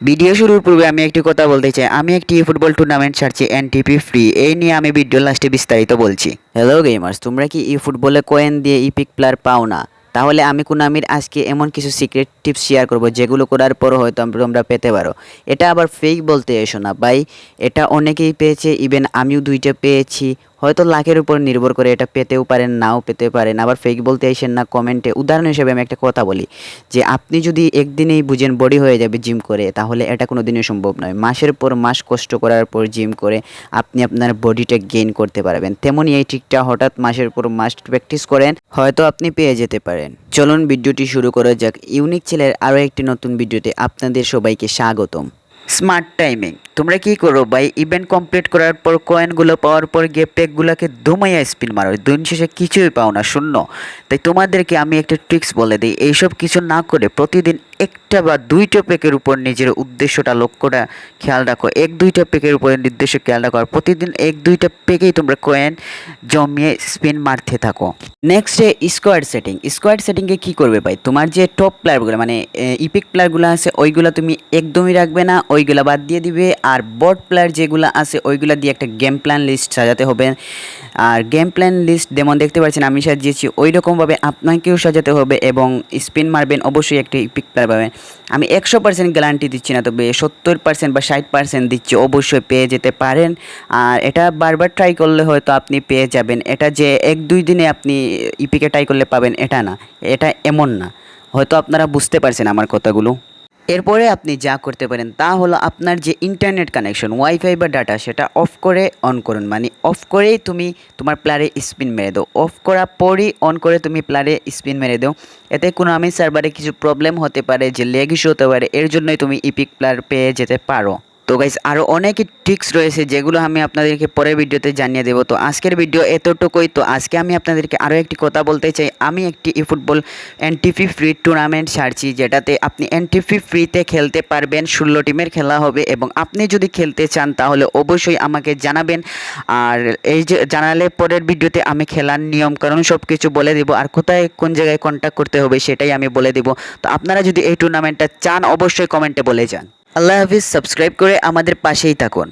Video শুরুর পূর্বে আমি একটি কথা বলতে চাই। আমি একটি ফুটবল টুর্নামেন্ট ছাড়ছি এনটিপি ফ্রি এই নিয়ে আমি ভিডিও লাস্টে বিস্তারিত বলছি। হ্যালো গেমার্স তোমরা কি ই ফুটবলে কয়েন দিয়ে ইপিক প্লেয়ার পাও না? তাহলে আমি কুনামির আজকে এমন কিছু সিক্রেট টিপস শেয়ার করব, যেগুলো করার পর হয়তো তোমরা পেতে পারো। এটা আবার ফেক বলতে এসো না, ভাই। এটা অনেকেই পেয়েছে ইভেন আমিও দুইটা পেয়েছি। হয়তো লাখের উপর নির্ভর করে এটা পেতেও পারেন, নাও পেতে পারেন। আবার ফেক বলতে আসেন না কমেন্টে উদাহরণ হিসেবে আমি একটা কথা বলি, যে আপনি যদি একদিনেই বুঝেন বডি হয়ে যাবে জিম করে, তাহলে এটা কোনো দিনই সম্ভব নয়। মাসের পর মাস কষ্ট করার পর জিম করে, আপনি আপনার বডিটা গেইন করতে পারবেন। তেমনই এই ট্রিকটা হঠাৎ মাসের পর মাস প্র্যাকটিস করেন, হয়তো আপনি পেয়ে যেতে পারেন। চলুন ভিডিওটি শুরু করা যাক। ইউনিক ছেলের আরও একটি নতুন ভিডিওতে আপনাদের সবাইকে স্বাগতম। স্মার্ট টাইমিং তোমরা কি করো ভাই ইভেন্ট কমপ্লিট করার পর কয়েনগুলো পাওয়ার পর গিয়ে পেকগুলোকে দুমাইয়া স্পিন মারো। দিন শেষে কিছুই পাও না, শূন্য। তাই তোমাদেরকে আমি একটা ট্রিক্স বলে দিই, এইসব কিছু না করে প্রতিদিন একটা বা দুইটা পেকের উপর নিজের উদ্দেশ্যটা, লক্ষ্যটা খেয়াল রাখো। এক, দুইটা পেকের উপরে নির্দেশ্য খেয়াল রাখো। আর প্রতিদিন এক, দুইটা পেকেই তোমরা কয়েন জমিয়ে স্পিন মারতে থাকো। নেক্সট স্কোয়াড সেটিং স্কোয়াড সেটিংয়ে কী করবে ভাই? তোমার যে টপ প্লেয়ারগুলো মানে ইপিক প্লেয়ারগুলো আছে, ওইগুলো তুমি একদমই রাখবে না, ওইগুলো বাদ দিয়ে দিবে। আর বট প্লেয়ার যেগুলো আছে, ওইগুলো দিয়ে একটা গেম প্ল্যান লিস্ট সাজাতে হবে। আর গেম প্ল্যান লিস্ট যেমন দেখতে পাচ্ছেন, আমি সাজিয়েছি ওই রকমভাবে আপনাকেও সাজাতে হবে এবং স্পিন মারবেন, অবশ্যই একটা ইপিক প্লেয়ার পাবেন। আমি একশো পার্সেন্ট গ্যারান্টি দিচ্ছি না, তবে সত্তর পার্সেন্ট বা ষাট পার্সেন্ট দিচ্ছি, অবশ্যই পেয়ে যেতে পারেন। আর এটা বারবার ট্রাই করলে হয়তো আপনি পেয়ে যাবেন। এটা যে এক দুই দিনে আপনি ইপিকে ট্রাই করলে পাবেন, এটা না, এটা এমন না। হয়তো আপনারা বুঝতে পারছেন আমার কথাগুলো। এরপরে আপনি যা করতে পারেন তা হলো আপনার যে ইন্টারনেট কানেকশন ওয়াইফাই বা ডাটা সেটা অফ করে অন করুন। মানে অফ করেই তুমি তোমার প্লেয়ারে স্পিন মেরে দাও। অফ করার পরই অন করে তুমি প্লেয়ারে স্পিন মেরে দাও। এতে কোনো আমি সার্ভারে কিছু প্রবলেম হতে পারে, যে লেগ ইস্যু হতে পারে, এর জন্যই তুমি ইপিক প্লেয়ার পেয়ে যেতে পারো। তো গাইস আরও অনেক ট্রিক্স রয়েছে যেগুলো আমি আপনাদেরকে পরের ভিডিওতে জানিয়ে দেবো। তো আজকের ভিডিও এতটুকুই। তো আজকে আমি আপনাদেরকে আরও একটি কথা বলতে চাই। আমি একটি ই ফুটবল এনটিপি ফ্রি টুর্নামেন্ট ছাড়ছি, যেটাতে আপনি এনটিপি ফ্রিতে খেলতে পারবেন। ষোলো টিমের খেলা হবে এবং আপনি যদি খেলতে চান, তাহলে অবশ্যই আমাকে জানাবেন। আর এই যে জানালে পরের ভিডিওতে আমি খেলার নিয়ম কারণ সব কিছু বলে দেবো। আর কোথায় কোন জায়গায় কন্ট্যাক্ট করতে হবে, সেটাই আমি বলে দেবো। তো আপনারা যদি এই টুর্নামেন্টটা চান, অবশ্যই কমেন্টে বলে যান। আল্লাহ হাফিজ সাবস্ক্রাইব করে আমাদের পাশেই থাকুন।